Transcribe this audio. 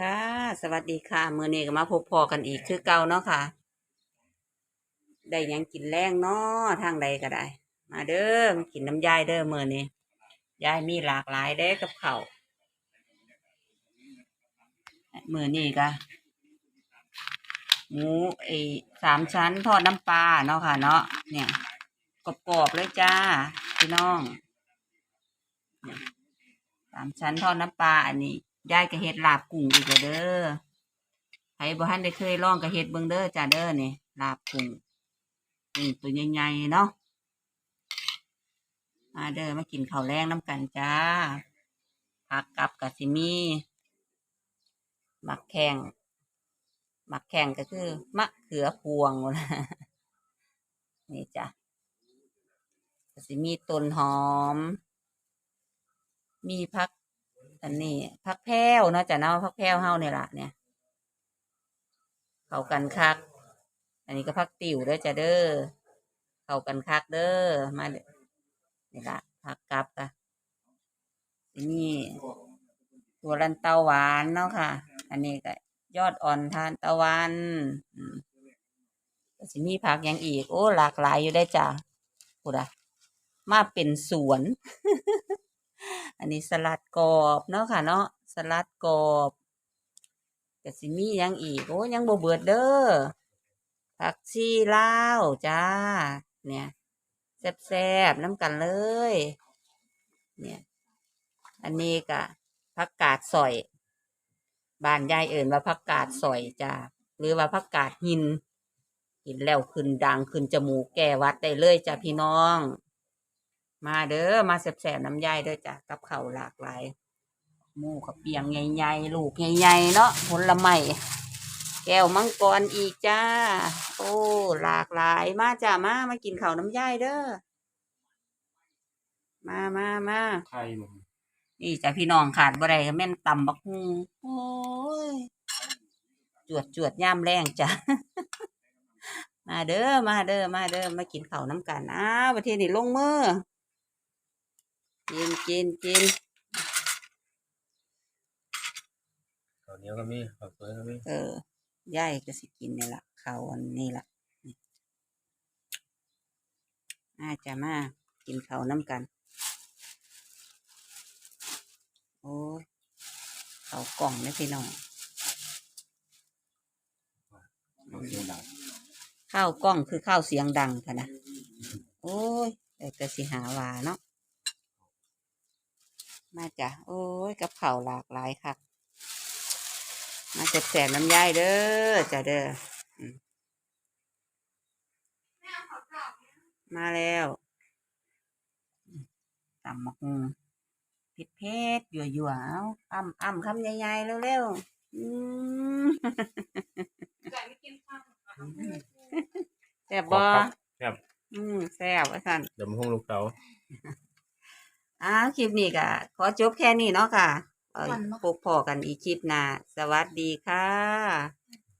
ค่ะ สวัสดีค่ะ มื้อนี้ก็มาพบพอกันอีกคือเก่าเนาะค่ะ ได้หยังกินแรงเนาะทางใดก็ได้ มาเด้อมากินน้ำยายเด้อมื้อนี้ยายมีหลากหลายเด้กับข้าวมื้อนี้ก็หมูไอ้สามชั้นทอดน้ำปลาเนาะค่ะ เนาะเนี่ยกรอบๆเลยจ้าพี่น้องเนี่ยสามชั้นทอดน้ำปลาอันนี้ ยายก็เฮ็ดลาบกุ้งอีกแล้วเด้อใครบ่ทันได้เคยลองก็เฮ็ดเบิ่งเด้อจ้าเด้อนี่ลาบกุ้งนี่ตัวใหญ่ๆเนาะมาเด้อมากินข้าวแรงน้ำกันจ้าผักกับกะสิมีหมักแข้งหมักแข้งก็คือ มะเขือพวงนะนี่จ้ะกะสิมีต้นหอม มีผัก อันนี้ผักแพรวเนาะจ้ะเนาะผักแพรวเฮาเนี่ยละเนี่ย เข้ากันคัก อันนี้ก็ผักติ๋วเด้อจ้ะเด้อเข้ากันคักเด้อมาเด้อนี่ละผักกับกะนี่ตัวลันเตาหวานเนาะค่ะ อันนี้ก็ยอดอ่อนทานตะวันอืมก็สิมีผักยังอีก โอ้ หลากหลายอยู่ได้จ้ะพูดะมาเป็นสวน อันนี้สลัดกรอบเนาะค่ะเนาะสลัดกรอบก็สิมียังอีกโอ้ยังบ่เบิดเด้อผักชีลาวจ้า เนี่ยแซ่บๆน้ำกันเลย เนี่ย อันนี้ก็ผักกาดสอยบ้านยายเอิ่นว่าผักกาดสอยจ้าหรือว่าผักกาดหินกินแล้วขึ้นดังขึ้นจมูกแก้วัดได้เลยจ้าพี่น้อง มาเด้อมาแสบๆน้ำยายเด้อจ้ะกับข้าวหลากหลายหมูกับเปียงใหญ่ๆลูกใหญ่ๆเนาะผลไม้แก้วมังกรอีกจ้า โอ้หลากหลายมาจ้ามามากินข้าวน้ำยายเด้อมามามาไข่หมดนี่จ้ะพี่น้องขาดบ่ได้ก็แม่นตำบักฮุงโอ้ยจวดจวดย่ามแรงจ้ะมาเด้อมาเด้อมาเด้อมากินข้าวน้ำกันอ้าวประเทศนี้ลงมือ กินกินกินข้าวเหนียวก็มีข้าวสวยก็มีเออยายก็สิกินนี่ละข้าวอันนี้ละนี่น่าจะมากินข้าวน้ำกัน โอ้ยข้าวกล่องนะพี่น้องข้าวเสียงดังข้าวกล้องคือข้าวเสียงดังค่ะนะ โอ้ยแต่ก็สิหาว่าเนาะ มาจ้ะโอ้ยกับข้าวหลากหลายค่ะมาแสบๆน้ำยายเด้อจ้ะเด้ออืมมาแล้วตำมะฮุงเผ็ดเผ็ดๆหยั่วหยั่วๆเอาอ้ำอ้ำคำใหญ่ๆเร็วๆอืมแซ่บบ่ครับอืมแซ่บว่าสั่นเดี๋ยวมาห้องลูกเต๋า อ้าวคลิปนี้ก็ขอจบแค่นี้เนาะค่ะเออพบพอกันอีกคลิปหน้าสวัสดีค่ะ